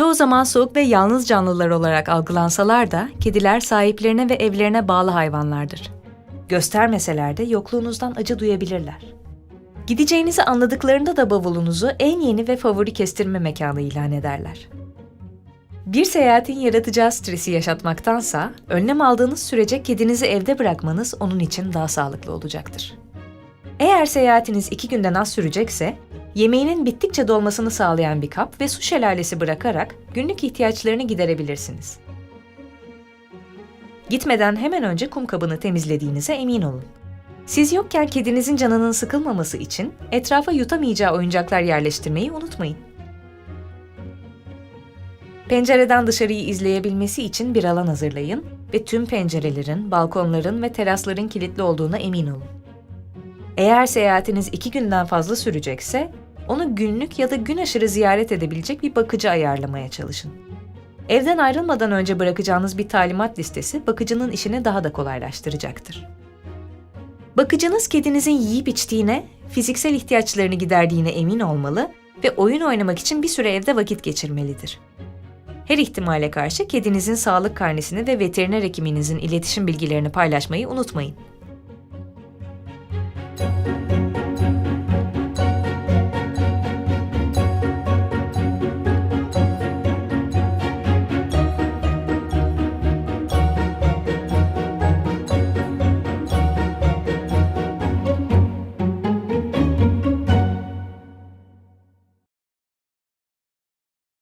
Çoğu zaman soğuk ve yalnız canlılar olarak algılansalar da kediler sahiplerine ve evlerine bağlı hayvanlardır. Göstermeseler de yokluğunuzdan acı duyabilirler. Gideceğinizi anladıklarında da bavulunuzu en yeni ve favori kestirme mekanı ilan ederler. Bir seyahatin yaratacağı stresi yaşatmaktansa, önlem aldığınız sürece kedinizi evde bırakmanız onun için daha sağlıklı olacaktır. Eğer seyahatiniz iki günden az sürecekse, yemeğinin bittikçe dolmasını sağlayan bir kap ve su şelalesi bırakarak günlük ihtiyaçlarını giderebilirsiniz. Gitmeden hemen önce kum kabını temizlediğinize emin olun. Siz yokken kedinizin canının sıkılmaması için etrafa yutamayacağı oyuncaklar yerleştirmeyi unutmayın. Pencereden dışarıyı izleyebilmesi için bir alan hazırlayın ve tüm pencerelerin, balkonların ve terasların kilitli olduğuna emin olun. Eğer seyahatiniz iki günden fazla sürecekse, onu günlük ya da gün aşırı ziyaret edebilecek bir bakıcı ayarlamaya çalışın. Evden ayrılmadan önce bırakacağınız bir talimat listesi bakıcının işini daha da kolaylaştıracaktır. Bakıcınız kedinizin yiyip içtiğine, fiziksel ihtiyaçlarını giderdiğine emin olmalı ve oyun oynamak için bir süre evde vakit geçirmelidir. Her ihtimale karşı kedinizin sağlık karnesini ve veteriner hekiminizin iletişim bilgilerini paylaşmayı unutmayın.